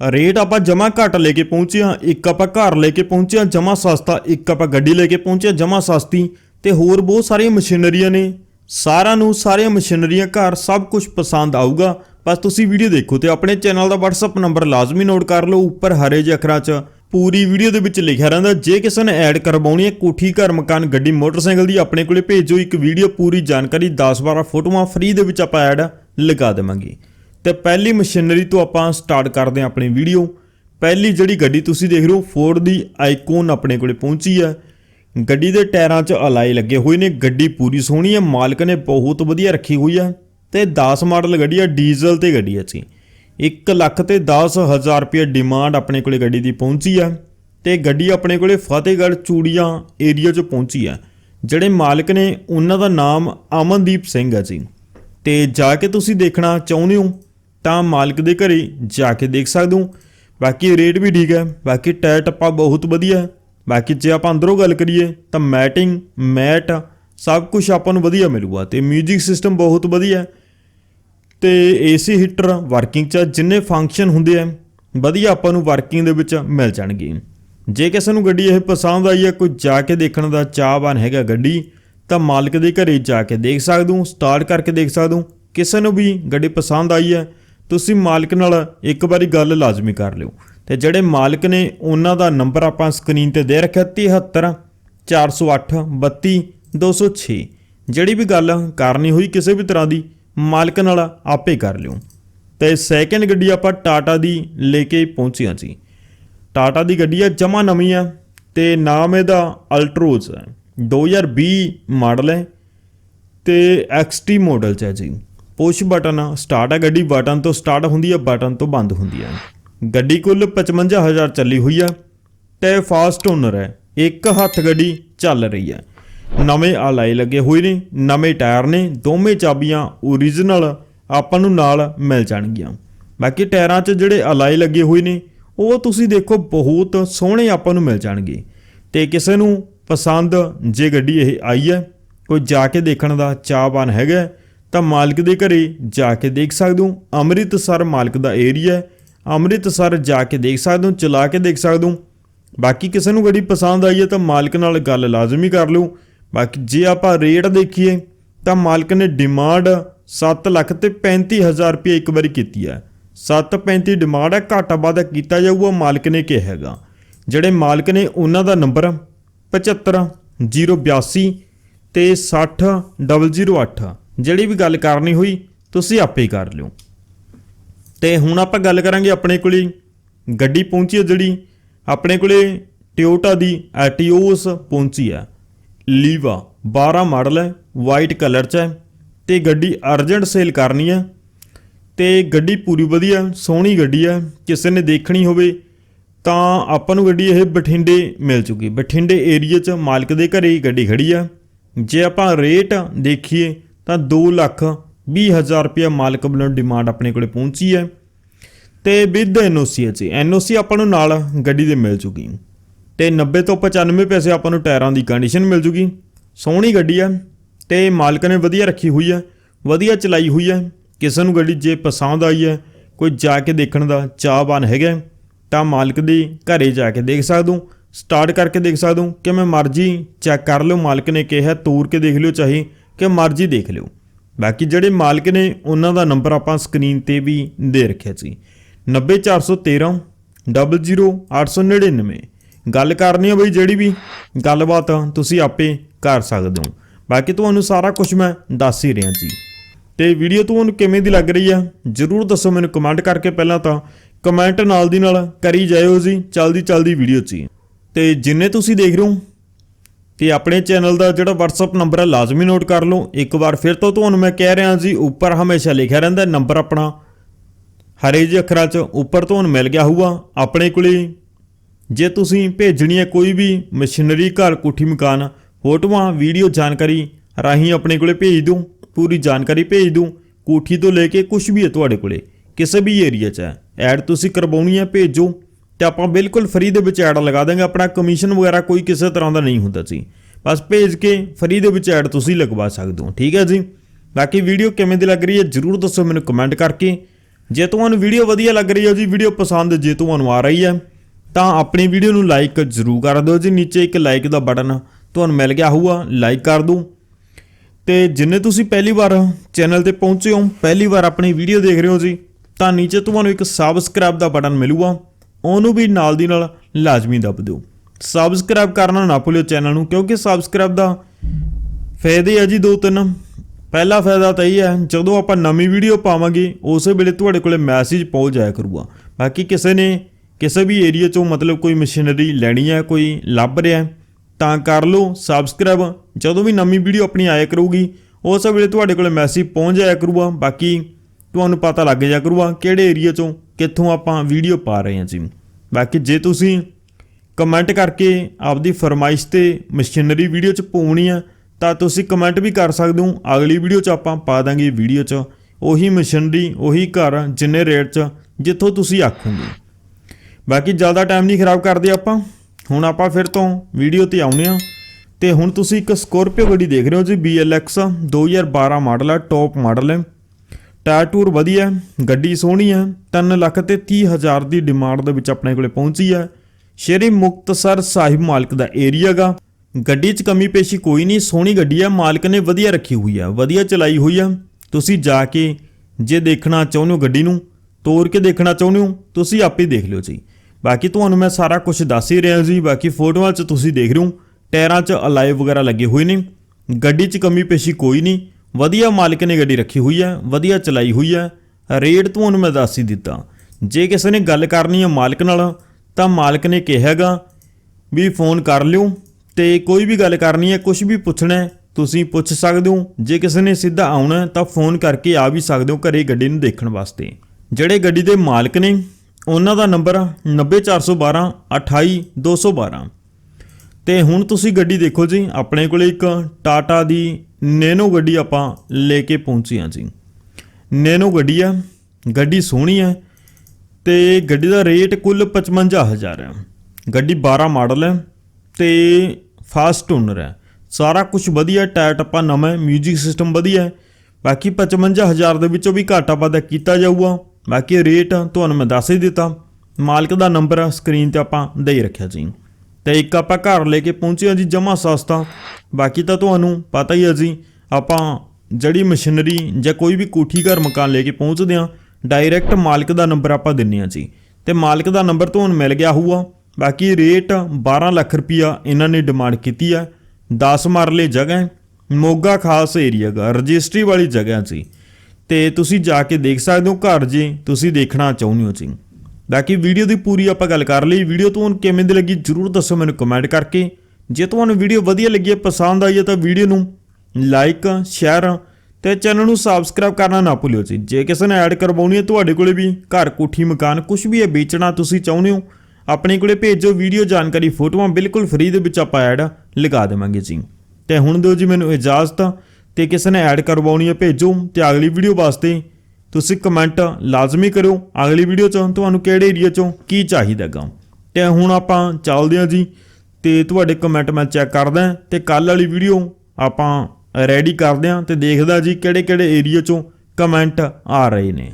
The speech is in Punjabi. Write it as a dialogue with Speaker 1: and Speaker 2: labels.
Speaker 1: ਰੇਟ ਆਪਾਂ ਜਮਾ ਘੱਟ ਲੈ ਕੇ ਪਹੁੰਚੇ ਹਾਂ, ਇੱਕ ਆਪਾਂ ਘਰ ਲੈ ਕੇ ਪਹੁੰਚੇ ਹਾਂ ਜਮਾ ਸਸਤਾ, ਇੱਕ ਆਪਾਂ ਗੱਡੀ ਲੈ ਕੇ ਪਹੁੰਚੇ ਹਾਂ ਜਮਾ ਸਸਤੀ ਤੇ ਹੋਰ ਬਹੁਤ ਸਾਰੀਆਂ ਮਸ਼ੀਨਰੀਆਂ ਨੇ। ਸਾਰਿਆਂ ਨੂੰ ਸਾਰੀਆਂ ਮਸ਼ੀਨਰੀਆਂ ਘਰ ਸਭ ਕੁਝ ਪਸੰਦ ਆਊਗਾ। ਬਸ ਤੁਸੀਂ ਵੀਡੀਓ ਦੇਖੋ ਤੇ ਆਪਣੇ ਚੈਨਲ ਦਾ WhatsApp ਨੰਬਰ ਲਾਜ਼ਮੀ ਨੋਟ ਕਰ ਲਓ, ਉੱਪਰ ਹਰੇ ਜਿਹੇ ਅੱਖਰਾਂ 'ਚ ਪੂਰੀ ਵੀਡੀਓ ਦੇ ਵਿੱਚ ਲਿਖਿਆ ਰਹਿੰਦਾ, ਜੇ ਕਿਸੇ ਨੇ ਐਡ ਕਰਵਾਉਣੀ ਹੈ, ਕੋਠੀ, ਘਰ, ਮਕਾਨ, ਗੱਡੀ, ਮੋਟਰਸਾਈਕਲ ਦੀ, ਆਪਣੇ ਕੋਲੇ ਭੇਜੋ, ਇੱਕ ਵੀਡੀਓ ਪੂਰੀ ਜਾਣਕਾਰੀ 10-12 ਫੋਟੋਆਂ ਫ੍ਰੀ ਦੇ ਵਿੱਚ ਆਪਾਂ ਐਡ ਲਗਾ ਦੇਵਾਂਗੇ। ਤੇ ਪਹਿਲੀ ਮਸ਼ੀਨਰੀ ਤੋਂ ਆਪਾਂ ਸਟਾਰਟ ਕਰਦੇ ਹਾਂ ਆਪਣੀ ਵੀਡੀਓ। ਪਹਿਲੀ ਜਿਹੜੀ ਗੱਡੀ ਤੁਸੀਂ ਦੇਖ ਰਹੇ ਹੋ ਫੋਰਡ ਦੀ ਆਈਕਨ ਆਪਣੇ ਕੋਲੇ ਪਹੁੰਚੀ ਹੈ ਗੱਡੀ ਦੇ ਟਾਇਰਾਂ 'ਚ ਅਲਾਈ ਲੱਗੇ ਹੋਏ ਨੇ, ਗੱਡੀ ਪੂਰੀ ਸੋਹਣੀ ਹੈ ਮਾਲਕ ਨੇ ਬਹੁਤ ਵਧੀਆ ਰੱਖੀ ਹੋਈ ਹੈ ਤੇ 10 ਮਾਡਲ ਗੱਡੀ ਹੈ ਡੀਜ਼ਲ ਤੇ ਗੱਡੀ ਹੈ ਜੀ। 1 ਲੱਖ ਤੇ 10000 ਰੁਪਏ ਡਿਮਾਂਡ ਆਪਣੇ ਕੋਲੇ ਗੱਡੀ ਦੀ ਪਹੁੰਚੀ ਹੈ ਤੇ ਗੱਡੀ ਆਪਣੇ ਕੋਲੇ ਫਤਿਹਗੜ੍ਹ ਚੂੜੀਆਂ ਏਰੀਆ 'ਚ ਪਹੁੰਚੀ ਹੈ ਜਿਹੜੇ ਮਾਲਕ ਨੇ, ਉਹਨਾਂ ਦਾ ਨਾਮ ਅਮਨਦੀਪ ਸਿੰਘ ਹੈ ਜੀ। ਤੇ ਜਾ ਕੇ ਤੁਸੀਂ ਦੇਖਣਾ ਚਾਹੁੰਦੇ ਹੋ ਤਾਂ ਮਾਲਕ ਦੇ ਘਰੇ ਜਾ ਕੇ ਦੇਖ ਸਕਦੇ ਹੋ। ਬਾਕੀ ਰੇਟ ਵੀ ਠੀਕ ਹੈ। ਬਾਕੀ ਟਾਇਰ ਟੱਪਾ ਬਹੁਤ ਵਧੀਆ ਹੈ। ਬਾਕੀ ਜੇ ਆਪਾਂ ਅੰਦਰੋਂ ਗੱਲ ਕਰੀਏ ਤਾਂ ਮੈਟਿੰਗ, ਮੈਟ ਸਭ ਕੁਝ ਆਪਾਂ ਨੂੰ ਵਧੀਆ ਮਿਲੂਗਾ ਤੇ 뮤직 ਸਿਸਟਮ ਬਹੁਤ ਵਧੀਆ ਹੈ। ਤੇ ਏਸੀ ਹੀਟਰ, ਵਰਕਿੰਗ ਚ ਜਿੰਨੇ ਫੰਕਸ਼ਨ ਹੁੰਦੇ ਆ ਵਧੀਆ ਆਪਾਂ ਨੂੰ ਵਰਕਿੰਗ ਦੇ ਵਿੱਚ ਮਿਲ ਜਾਣਗੇ। ਜੇ ਕਿਸੇ ਨੂੰ ਗੱਡੀ ਇਹ ਪਸੰਦ ਆਈ ਹੈ, ਕੋਈ ਜਾ ਕੇ ਦੇਖਣ ਦਾ ਚਾਹਵਾਨ ਹੈਗਾ ਗੱਡੀ, ਤਾਂ ਮਾਲਕ ਦੇ ਘਰੇ ਜਾ ਕੇ ਦੇਖ ਸਕਦੇ ਹੋ, ਸਟਾਰਟ ਕਰਕੇ ਦੇਖ ਸਕਦੇ ਹੋ। ਕਿਸੇ ਨੂੰ ਵੀ ਗੱਡੀ ਪਸੰਦ ਆਈ ਹੈ ਤੁਸੀਂ ਮਾਲਕ ਨਾਲ ਇੱਕ ਵਾਰੀ ਗੱਲ ਲਾਜ਼ਮੀ ਕਰ ਲਿਓ। ਤੇ ਜਿਹੜੇ ਮਾਲਕ ਨੇ ਉਹਨਾਂ ਦਾ ਨੰਬਰ ਆਪਾਂ ਸਕਰੀਨ ਤੇ ਦੇ ਰੱਖਿਆ 73 408 32 206 ਜਿਹੜੀ ਵੀ ਗੱਲ ਕਰਨੀ ਹੋਈ ਕਿਸੇ ਵੀ ਤਰ੍ਹਾਂ ਦੀ, ਮਾਲਕ ਨਾਲ ਆਪੇ ਕਰ ਲਿਓ। ਤੇ ਸੈਕਿੰਡ ਗੱਡੀ ਆਪਾਂ ਟਾਟਾ ਦੀ ਲੈ ਕੇ ਪਹੁੰਚੇ ਹਾਂ ਜੀ ਟਾਟਾ ਦੀ ਗੱਡੀ ਆ, ਜਮਾ ਨਵੀਂ ਆ ਤੇ ਨਾਮ ਇਹਦਾ ਅਲਟਰੋਜ਼ ਹੈ 2020 ਮਾਡਲ ਹੈ ਤੇ ਐਕਸਟੀ ਮਾਡਲ ਚ ਹੈ ਜੀ। ਪੁਸ਼ ਬਟਨ ਸਟਾਰਟ ਹੈ, ਗੱਡੀ ਬਟਨ ਤੋਂ ਸਟਾਰਟ ਹੁੰਦੀ ਹੈ, ਬਟਨ ਤੋਂ ਬੰਦ ਹੁੰਦੀ ਹੈ। ਗੱਡੀ ਕੁੱਲ 55000 ਚੱਲੀ ਹੋਈ ਆ ਤੇ ਫਾਸਟ ਓਨਰ ਹੈ, ਇੱਕ ਹੱਥ ਗੱਡੀ ਚੱਲ ਰਹੀ ਹੈ। ਨਵੇਂ ਅਲਾਈ ਲੱਗੇ ਹੋਏ ਨੇ, ਨਵੇਂ ਟਾਇਰ ਨੇ, ਦੋਵੇਂ ਚਾਬੀਆਂ ਓਰੀਜਨਲ ਆਪਾਂ ਨੂੰ ਨਾਲ ਮਿਲ ਜਾਣਗੀਆਂ। ਬਾਕੀ ਟਾਇਰਾਂ 'ਚ ਜਿਹੜੇ ਅਲਾਈ ਲੱਗੇ ਹੋਏ ਨੇ, ਉਹ ਤੁਸੀਂ ਦੇਖੋ, ਬਹੁਤ ਸੋਹਣੇ ਆਪਾਂ ਨੂੰ ਮਿਲ ਜਾਣਗੇ। ਤੇ ਕਿਸੇ ਨੂੰ ਪਸੰਦ ਜੇ ਗੱਡੀ ਇਹ ਆਈ ਹੈ, ਕੋਈ ਜਾ ਕੇ ਦੇਖਣ ਦਾ ਚਾਹਵਾਨ ਹੈਗਾ ਤਾਂ ਮਾਲਕ ਦੇ ਘਰੇ ਜਾ ਕੇ ਦੇਖ ਸਕਦੇ ਹੋ। ਅੰਮ੍ਰਿਤਸਰ ਮਾਲਕ ਦਾ ਏਰੀਆ ਹੈ। ਅੰਮ੍ਰਿਤਸਰ ਜਾ ਕੇ ਦੇਖ ਸਕਦੇ ਹੋ, ਚਲਾ ਕੇ ਦੇਖ ਸਕਦੇ ਹੋ। ਬਾਕੀ ਕਿਸੇ ਨੂੰ ਗੱਡੀ ਪਸੰਦ ਆਈ ਹੈ ਤਾਂ ਮਾਲਕ ਨਾਲ ਗੱਲ ਲਾਜ਼ਮੀ ਕਰ ਲਿਓ। ਬਾਕੀ ਜੇ ਆਪਾਂ ਰੇਟ ਦੇਖੀਏ ਤਾਂ ਮਾਲਕ ਨੇ ਡਿਮਾਂਡ 7 ਲੱਖ ਤੇ 35000 ਰੁਪਏ ਇੱਕ ਵਾਰੀ ਕੀਤੀ ਹੈ। 735 ਡਿਮਾਂਡ ਹੈ, ਘਾਟਾ ਵਾਧਾ ਕੀਤਾ ਜਾਊਗਾ, ਮਾਲਕ ਨੇ ਕਿਹਾ ਹੈਗਾ। ਜਿਹੜੇ ਮਾਲਕ ਨੇ ਉਹਨਾਂ ਦਾ ਨੰਬਰ 75 082 ਤੇ 60 008 ਜਿਹੜੀ ਵੀ ਗੱਲ ਕਰਨੀ ਹੋਈ, ਤੁਸੀਂ ਆਪੇ ਹੀ ਕਰ ਲਿਓ। ਤੇ ਹੁਣ ਆਪਾਂ ਗੱਲ ਕਰਾਂਗੇ ਆਪਣੇ ਕੋਲੇ ਗੱਡੀ ਪਹੁੰਚੀ ਹੈ ਜਿਹੜੀ, ਆਪਣੇ ਕੋਲੇ ਟਿਓਟਾ ਦੀ ਐਟੀਓਸ ਪਹੁੰਚੀ ਹੈ ਲੀਵਾ 12 ਮਾਡਲ ਹੈ ਵਾਈਟ ਕਲਰ 'ਚ ਹੈ, ਤੇ ਗੱਡੀ ਅਰਜੈਂਟ ਸੇਲ ਕਰਨੀ ਹੈ ਤੇ ਗੱਡੀ ਪੂਰੀ ਵਧੀਆ, ਸੋਹਣੀ ਗੱਡੀ ਹੈ ਕਿਸੇ ਨੇ ਦੇਖਣੀ ਹੋਵੇ ਤਾਂ ਆਪਾਂ ਨੂੰ ਗੱਡੀ ਇਹ ਬਠਿੰਡੇ ਮਿਲ ਚੁੱਕੀ। ਬਠਿੰਡੇ ਏਰੀਆ 'ਚ ਮਾਲਕ ਦੇ ਘਰੇ ਹੀ ਗੱਡੀ ਖੜੀ ਆ। ਜੇ ਆਪਾਂ ਰੇਟ ਦੇਖੀਏ ਤਾਂ 2 ਲੱਖ 20 ਹਜ਼ਾਰ ਰੁਪਏ ਮਾਲਕ ਵੱਲੋਂ ਡਿਮਾਂਡ ਆਪਣੇ ਕੋਲੇ ਪਹੁੰਚੀ ਹੈ। ਤੇ ਵਿਦ ਐਨਓਸੀ ਹੈ ਜੀ। ਐਨਓਸੀ ਆਪਾਂ ਨੂੰ ਨਾਲ ਗੱਡੀ ਦੇ ਮਿਲ ਚੁੱਕੀ ਤੇ 90 ਤੋਂ 95 ਪੈਸੇ ਆਪਾਂ ਨੂੰ ਟਾਇਰਾਂ ਦੀ ਕੰਡੀਸ਼ਨ ਮਿਲ ਜੂਗੀ। ਸੋਹਣੀ ਗੱਡੀ ਆ ਤੇ ਮਾਲਕ ਨੇ ਵਧੀਆ ਰੱਖੀ ਹੋਈ ਹੈ, ਵਧੀਆ ਚਲਾਈ ਹੋਈ ਹੈ। ਕਿਸੇ ਨੂੰ ਗੱਡੀ ਜੇ ਪਸੰਦ ਆਈ ਹੈ, ਕੋਈ ਜਾ ਕੇ ਦੇਖਣ ਦਾ ਚਾਹਵਾਨ ਹੈਗਾ ਤਾਂ ਮਾਲਕ ਦੀ ਘਰੇ ਜਾ ਕੇ ਦੇਖ ਸਕਦੇ ਸਟਾਰਟ ਕਰਕੇ ਦੇਖ ਸਕਦੇ ਕਿ ਮੈਂ ਮਰਜ਼ੀ ਚੈੱਕ ਕਰ ਲਿਓ। ਮਾਲਕ ਨੇ ਕਿਹਾ ਤੋਰ ਕੇ ਦੇਖ ਲਿਓ, ਚਾਹੇ ਕਿ ਮਰਜ਼ੀ ਦੇਖ ਲਿਓ। ਬਾਕੀ ਜਿਹੜੇ ਮਾਲਕ ਨੇ, ਉਹਨਾਂ ਦਾ ਨੰਬਰ ਆਪਾਂ ਸਕਰੀਨ ਤੇ ਵੀ ਦੇ ਰੱਖਿਆ ਸੀ। 90413 00899 ਗੱਲ ਕਰਨੀ ਹੈ ਬਈ ਜਿਹੜੀ ਵੀ ਗੱਲਬਾਤ ਤੁਸੀਂ ਆਪੇ ਕਰ ਸਕਦੇ ਹੋ। ਬਾਕੀ ਤੁਹਾਨੂੰ ਸਾਰਾ ਕੁਝ ਮੈਂ ਦੱਸ ਹੀ ਰਿਹਾ ਜੀ। ਤੇ ਵੀਡੀਓ ਤੁਹਾਨੂੰ ਕਿਵੇਂ ਦੀ ਲੱਗ ਰਹੀ ਆ, ਜਰੂਰ ਦੱਸੋ ਮੈਨੂੰ ਕਮੈਂਟ ਕਰਕੇ ਪਹਿਲਾਂ ਤਾਂ ਕਮੈਂਟ ਨਾਲ ਦੀ ਨਾਲ ਕਰੀ ਜਾਇਓ ਜੀ, ਚਲਦੀ ਚਲਦੀ ਵੀਡੀਓ 'ਚ ਹੀ। ਤੇ ਜਿੰਨੇ ਤੁਸੀਂ ਦੇਖ ਰਹੇ ਹੋ ਤੇ ਆਪਣੇ ਚੈਨਲ ਦਾ ਜਿਹੜਾ WhatsApp ਨੰਬਰ ਹੈ, ਲਾਜ਼ਮੀ ਨੋਟ ਕਰ ਲਓ। ਇੱਕ ਵਾਰ ਫਿਰ ਤੋਂ ਤੁਹਾਨੂੰ ਮੈਂ ਕਹਿ ਰਿਹਾ ਜੀ, ਉੱਪਰ ਹਮੇਸ਼ਾ ਲਿਖਿਆ ਰਹਿੰਦਾ ਨੰਬਰ ਆਪਣਾ। ਹਰੇ ਜਿਹੇ ਅੱਖਰਾਂ 'ਚ ਉੱਪਰ ਤੁਹਾਨੂੰ ਮਿਲ ਗਿਆ ਹੋਊਗਾ। ਆਪਣੇ ਕੋਲੇ ਜੇ ਤੁਸੀਂ ਭੇਜਣੀ ਹੈ ਕੋਈ ਵੀ ਮਸ਼ੀਨਰੀ, ਘਰ, ਕੋਠੀ, ਮਕਾਨ, ਫੋਟੋਆਂ ਵੀਡੀਓ ਜਾਣਕਾਰੀ ਰਾਹੀਂ ਆਪਣੇ ਕੋਲੇ ਭੇਜ ਦੂੰ ਪੂਰੀ ਜਾਣਕਾਰੀ ਭੇਜ ਦੂੰ ਕੋਠੀ ਤੋਂ ਲੈ ਕੇ ਕੁਝ ਵੀ ਹੈ ਤੁਹਾਡੇ ਕੋਲੇ। ਕਿਸੇ ਵੀ ਏਰੀਆ 'ਚ ਹੈ। ਐਡ ਤੁਸੀਂ ਕਰਵਾਉਣੀ ਹੈ, ਭੇਜੋ। ਤੇ ਆਪਾਂ ਬਿਲਕੁਲ ਫ੍ਰੀ ਦੇ ਵਿੱਚ ਐਡ ਲਗਾ ਦਾਂਗੇ। ਆਪਣਾ ਕਮਿਸ਼ਨ ਵਗੈਰਾ ਕੋਈ ਕਿਸੇ ਤਰ੍ਹਾਂ ਦਾ ਨਹੀਂ ਹੁੰਦਾ ਜੀ ਬਸ ਭੇਜ ਕੇ ਫ੍ਰੀ ਦੇ ਵਿੱਚ ਐਡ ਤੁਸੀਂ ਲਗਵਾ ਸਕਦੇ ਹੋ। ਠੀਕ ਹੈ ਜੀ? ਬਾਕੀ ਵੀਡੀਓ ਕਿਵੇਂ ਦੀ ਲੱਗ ਰਹੀ ਹੈ ਜਰੂਰ ਦੱਸੋ ਮੈਨੂੰ ਕਮੈਂਟ ਕਰਕੇ। ਜੇ ਤੁਹਾਨੂੰ ਵੀਡੀਓ ਵਧੀਆ ਲੱਗ ਰਹੀ ਹੈ ਜੀ ਵੀਡੀਓ ਪਸੰਦ ਜੇ ਤੁਹਾਨੂੰ ਆ ਰਹੀ ਹੈ, ਤਾਂ ਆਪਣੀ ਵੀਡੀਓ ਨੂੰ ਲਾਈਕ ਜ਼ਰੂਰ ਕਰ ਦਿਓ ਜੀ। ਨੀਚੇ ਇੱਕ ਲਾਈਕ ਦਾ ਬਟਨ ਤੁਹਾਨੂੰ ਮਿਲ ਗਿਆ ਹੋਊਗਾ ਲਾਈਕ ਕਰ ਦਿਓ। ਤੇ ਜਿੰਨੇ ਤੁਸੀਂ ਪਹਿਲੀ ਵਾਰ ਚੈਨਲ ਤੇ ਪਹੁੰਚੇ ਹੋ, ਪਹਿਲੀ ਵਾਰ ਆਪਣੀ ਵੀਡੀਓ ਦੇਖ ਰਹੇ ਹੋ ਜੀ, ਤਾਂ ਨੀਚੇ ਤੁਹਾਨੂੰ ਇੱਕ ਸਬਸਕ੍ਰਾਈਬ ਦਾ ਬਟਨ ਮਿਲੂਗਾ। ਉਹਨੂੰ ਵੀ ਨਾਲ ਦੀ ਨਾਲ ਲਾਜ਼ਮੀ ਦਬ ਦਿਓ। ਸਬਸਕ੍ਰਾਈਬ ਕਰਨਾ ਨਾ ਭੁੱਲਿਓ ਚੈਨਲ ਨੂੰ, ਕਿਉਂਕਿ ਸਬਸਕ੍ਰਾਈਬ ਦਾ ਫਾਇਦੇ ਆ ਜੀ ਦੋ ਤਿੰਨ। ਪਹਿਲਾ ਫਾਇਦਾ ਤਾਂ ਇਹ ਹੈ ਜਦੋਂ ਆਪਾਂ ਨਵੀਂ ਵੀਡੀਓ ਪਾਵਾਂਗੇ, ਉਸੇ ਵੇਲੇ ਤੁਹਾਡੇ ਕੋਲੇ ਮੈਸੇਜ ਪਹੁੰਚ ਜਾਇਆ ਕਰੂਗਾ। ਬਾਕੀ ਕਿਸੇ ਨੇ ਕਿਸੇ ਵੀ ਏਰੀਆ ਚੋਂ ਮਤਲਬ ਕੋਈ ਮਸ਼ੀਨਰੀ ਲੈਣੀ ਹੈ ਕੋਈ ਲੱਭ ਰਿਹਾ, ਤਾਂ ਕਰ ਲਓ ਸਬਸਕ੍ਰਾਈਬ ਜਦੋਂ ਵੀ ਨਵੀਂ ਵੀਡੀਓ ਆਪਣੀ ਆਇਆ ਕਰੂਗੀ, ਉਸ ਵੇਲੇ ਤੁਹਾਡੇ ਕੋਲੇ ਮੈਸੇਜ ਪਹੁੰਚ ਜਾਇਆ ਕਰੂਗਾ। ਬਾਕੀ ਤੁਹਾਨੂੰ ਪਤਾ ਲੱਗ ਜਾਇਆ ਕਰੂਗਾ ਕਿਹੜੇ ਏਰੀਆ ਚੋਂ ਕਿੱਥੋਂ ਆਪਾਂ ਵੀਡੀਓ ਪਾ ਰਹੇ ਹਾਂ ਜੀ। ਬਾਕੀ ਜੇ ਤੁਸੀਂ ਕਮੈਂਟ ਕਰਕੇ ਆਪਦੀ ਫਰਮਾਇਸ਼ ਤੇ ਮਸ਼ੀਨਰੀ ਵੀਡੀਓ ਚ ਪਾਉਣੀ ਆ, ਤਾਂ ਤੁਸੀਂ ਕਮੈਂਟ ਵੀ ਕਰ ਸਕਦੇ ਹੋ। ਅਗਲੀ ਵੀਡੀਓ ਚ ਆਪਾਂ ਪਾ ਦਾਂਗੇ ਵੀਡੀਓ ਚ। ਉਹੀ ਮਸ਼ੀਨਰੀ ਉਹੀ ਘਰ ਜਿੰਨੇ ਰੇਟ ਚ, ਜਿੱਥੋਂ ਤੁਸੀਂ ਆਖੋਗੇ। ਬਾਕੀ ਜ਼ਿਆਦਾ ਟਾਈਮ ਨਹੀਂ ਖਰਾਬ ਕਰਦੇ ਆਪਾਂ। ਹੁਣ ਆਪਾਂ ਫਿਰ ਤੋਂ ਵੀਡੀਓ ਤੇ ਆਉਨੇ ਆ ਤੇ ਹੁਣ ਤੁਸੀਂ ਇੱਕ ਸਕੋਰਪੀਓ ਗੱਡੀ ਦੇਖ ਰਹੇ ਹੋ ਜੀ BLX 2012 ਮਾਡਲ ਆ ਟੌਪ ਮਾਡਲ ਹੈ। ਟਾਇਰ ਟੂਰ ਵਧੀਆ ਗੱਡੀ ਸੋਹਣੀ ਹੈ 3 ਲੱਖ ਤੇ 30 ਹਜ਼ਾਰ ਦੀ ਡਿਮਾਂਡ ਦੇ ਵਿੱਚ ਆਪਣੇ ਕੋਲੇ ਪਹੁੰਚੀ ਹੈ। ਸ਼੍ਰੀ ਮੁਕਤਸਰ ਸਾਹਿਬ ਮਾਲਕ ਦਾ ਏਰੀਆ ਗਾ ਗੱਡੀ 'ਚ ਕਮੀ ਪੇਸ਼ੀ ਕੋਈ ਨਹੀਂ, ਸੋਹਣੀ ਗੱਡੀ ਆ ਮਾਲਕ ਨੇ ਵਧੀਆ ਰੱਖੀ ਹੋਈ ਹੈ, ਵਧੀਆ ਚਲਾਈ ਹੋਈ ਹੈ। ਤੁਸੀਂ ਜਾ ਕੇ ਜੇ ਦੇਖਣਾ ਚਾਹੁੰਦੇ ਹੋ ਗੱਡੀ ਨੂੰ ਤੋੜ ਕੇ ਦੇਖਣਾ ਚਾਹੁੰਦੇ ਹੋ, ਤੁਸੀਂ ਆਪੇ ਦੇਖ ਲਿਓ ਜੀ। ਬਾਕੀ ਤੁਹਾਨੂੰ ਮੈਂ ਸਾਰਾ ਕੁਝ ਦੱਸ ਹੀ ਰਿਹਾ ਜੀ, ਬਾਕੀ ਫੋਟੋਆਂ 'ਚ ਤੁਸੀਂ ਦੇਖ ਰਹੇ ਹੋ, ਟਾਇਰਾਂ 'ਚ ਅਲਾਈ ਵਗੈਰਾ ਲੱਗੇ ਹੋਏ ਨੇ। ਗੱਡੀ 'ਚ ਕਮੀ ਪੇਸ਼ੀ ਕੋਈ ਨਹੀਂ ਵਧੀਆ ਮਾਲਕ ਨੇ ਗੱਡੀ ਰੱਖੀ ਹੋਈ ਹੈ, ਵਧੀਆ ਚਲਾਈ ਹੋਈ ਹੈ, ਰੇਟ ਤੁਹਾਨੂੰ ਮੈਂ ਦੱਸ ਹੀ ਦਿੱਤਾ। ਜੇ ਕਿਸੇ ਨੇ ਗੱਲ ਕਰਨੀ ਹੈ ਮਾਲਕ ਨਾਲ, ਤਾਂ ਮਾਲਕ ਨੇ ਕਿਹਾਗਾ ਵੀ ਫੋਨ ਕਰ ਲਿਓ ਤੇ ਕੋਈ ਵੀ ਗੱਲ ਕਰਨੀ ਹੈ ਕੁਝ ਵੀ ਪੁੱਛਣਾ ਤੁਸੀਂ ਪੁੱਛ ਸਕਦੇ ਹੋ। ਜੇ ਕਿਸੇ ਨੇ ਸਿੱਧਾ ਆਉਣਾ ਤਾਂ ਫੋਨ ਕਰਕੇ ਆ ਵੀ ਸਕਦੇ ਹੋ ਘਰੇ ਗੱਡੀ ਨੂੰ ਦੇਖਣ ਵਾਸਤੇ। ਜਿਹੜੇ ਗੱਡੀ ਦੇ ਮਾਲਕ ਨੇ, ਉਹਨਾਂ ਦਾ ਨੰਬਰ 90412 28212 ਤੇ ਹੁਣ ਤੁਸੀਂ ਗੱਡੀ ਦੇਖੋ ਜੀ, ਆਪਣੇ ਕੋਲੇ ਇੱਕ ਟਾਟਾ ਦੀ ਨੈਨੋ ਗੱਡੀ ਆਪਾਂ ਲੈ ਕੇ ਪਹੁੰਚੇ ਹਾਂ ਜੀ। ਨੈਨੋ ਗੱਡੀ ਆ, ਗੱਡੀ ਸੋਹਣੀ ਹੈ ਤੇ ਗੱਡੀ ਦਾ ਰੇਟ ਕੁੱਲ 55000 ਹੈ ਗੱਡੀ 12 ਮਾਡਲ ਹੈ ਤੇ ਫਾਸਟ ਓਨਰ ਹੈ ਸਾਰਾ ਕੁਝ ਵਧੀਆ, ਟਾਇਰ ਟੱਪਾ ਨਵਾਂ ਮਿਊਜ਼ਿਕ ਸਿਸਟਮ ਵਧੀਆ ਹੈ। ਬਾਕੀ 55000 ਦੇ ਵਿੱਚੋਂ ਵੀ ਘਾਟਾ ਵਾਧਾ ਕੀਤਾ ਜਾਊਗਾ। ਬਾਕੀ ਰੇਟ ਤੁਹਾਨੂੰ ਮੈਂ ਦੱਸ ਹੀ ਦਿੱਤਾ। ਮਾਲਕ ਦਾ ਨੰਬਰ ਸਕਰੀਨ ਤੇ ਆਪਾਂ ਦੇ ਰੱਖਿਆ ਜੀ। ਤੇ ਇੱਕ ਆਪਾਂ ਘਰ ਲੈ ਕੇ ਪਹੁੰਚੇ ਹਾਂ ਜੀ ਜਮਾ ਸਸਤਾ। ਬਾਕੀ ਤਾਂ ਤੁਹਾਨੂੰ ਪਤਾ ਹੀ ਹੈ ਜੀ, ਆਪਾਂ ਜਿਹੜੀ ਮਸ਼ੀਨਰੀ ਜਾਂ ਕੋਈ ਵੀ ਕੋਠੀ ਘਰ ਮਕਾਨ ਲੈ ਕੇ ਪਹੁੰਚਦੇ ਹਾਂ ਡਾਇਰੈਕਟ ਮਾਲਕ ਦਾ ਨੰਬਰ ਆਪਾਂ ਦਿੰਨੇ ਹਾਂ ਜੀ। ਤੇ ਮਾਲਕ ਦਾ ਨੰਬਰ ਤੁਹਾਨੂੰ ਮਿਲ ਗਿਆ ਹੋਊਗਾ। ਬਾਕੀ ਰੇਟ 12 ਲੱਖ ਰੁਪਿਆ ਇਹਨਾਂ ਨੇ ਡਿਮਾਂਡ ਕੀਤੀ ਹੈ 10 ਮਰਲੇ ਜਗ੍ਹਾ ਮੋਗਾ ਖਾਸ ਏਰੀਆ ਗਾ ਰਜਿਸਟਰੀ ਵਾਲੀ ਜਗ੍ਹਾ ਜੀ। ਤੇ ਤੁਸੀਂ ਜਾ ਕੇ ਦੇਖ ਸਕਦੇ ਹੋ ਘਰ ਜੇ, ਤੁਸੀਂ ਦੇਖਣਾ ਚਾਹੁੰਦੇ ਹੋ ਜੀ। ਬਾਕੀ ਵੀਡੀਓ ਦੀ ਪੂਰੀ ਆਪਾਂ ਗੱਲ ਕਰ ਲਈ। ਵੀਡੀਓ ਤੁਹਾਨੂੰ ਕਿਵੇਂ ਦੀ ਲੱਗੀ ਜਰੂਰ ਦੱਸੋ ਮੈਨੂੰ ਕਮੈਂਟ ਕਰਕੇ। ਜੇ ਤੁਹਾਨੂੰ ਵੀਡੀਓ ਵਧੀਆ ਲੱਗੀ ਹੈ ਪਸੰਦ ਆਈ ਹੈ ਤਾਂ ਵੀਡੀਓ ਨੂੰ ਲਾਈਕ ਸ਼ੇਅਰ ਤੇ ਚੈਨਲ ਨੂੰ ਸਬਸਕ੍ਰਾਈਬ ਕਰਨਾ ਨਾ ਭੁੱਲਿਓ ਜੀ। ਜੇ ਕਿਸੇ ਨੇ ਐਡ ਕਰਵਾਉਣੀ ਹੈ, ਤੁਹਾਡੇ ਕੋਲੇ ਵੀ ਘਰ, ਕੋਠੀ, ਮਕਾਨ ਕੁਝ ਵੀ ਹੈ, ਵੇਚਣਾ ਤੁਸੀਂ ਚਾਹੁੰਦੇ ਹੋ, ਆਪਣੇ ਕੋਲੇ ਭੇਜੋ ਵੀਡੀਓ ਜਾਣਕਾਰੀ, ਫੋਟੋਆਂ ਬਿਲਕੁਲ ਫ੍ਰੀ ਦੇ ਵਿੱਚ ਆਪਾਂ ਐਡ ਲਗਾ ਦੇਵਾਂਗੇ ਜੀ। ਤੇ ਹੁਣ ਦਿਓ ਜੀ ਮੈਨੂੰ ਇਜਾਜ਼ਤ ਤੇ ਕਿਸੇ ਨੇ ਐਡ ਕਰਵਾਉਣੀ ਹੈ, ਭੇਜੋ ਤੇ ਅਗਲੀ ਵੀਡੀਓ ਵਾਸਤੇ ਤੁਸੀਂ ਕਮੈਂਟ ਲਾਜ਼ਮੀ ਕਰਿਓ। ਅਗਲੀ ਵੀਡੀਓ 'ਚ ਤੁਹਾਨੂੰ ਕਿਹੜੇ ਏਰੀਆ 'ਚੋਂ ਕੀ ਚਾਹੀਦਾ ਗਾ ਤੇ ਹੁਣ ਆਪਾਂ ਚੱਲਦੇ ਹਾਂ ਜੀ। ਤੇ ਤੁਹਾਡੇ ਕਮੈਂਟ ਮੈਂ ਚੈੱਕ ਕਰਦਾ ਹਾਂ। ਤੇ ਕੱਲ ਵਾਲੀ ਵੀਡੀਓ ਆਪਾਂ ਰੈਡੀ ਕਰਦੇ ਹਾਂ ਤੇ ਦੇਖਦਾ ਜੀ ਕਿਹੜੇ ਕਿਹੜੇ ਏਰੀਆ 'ਚੋਂ ਕਮੈਂਟ ਆ ਰਹੇ ਨੇ।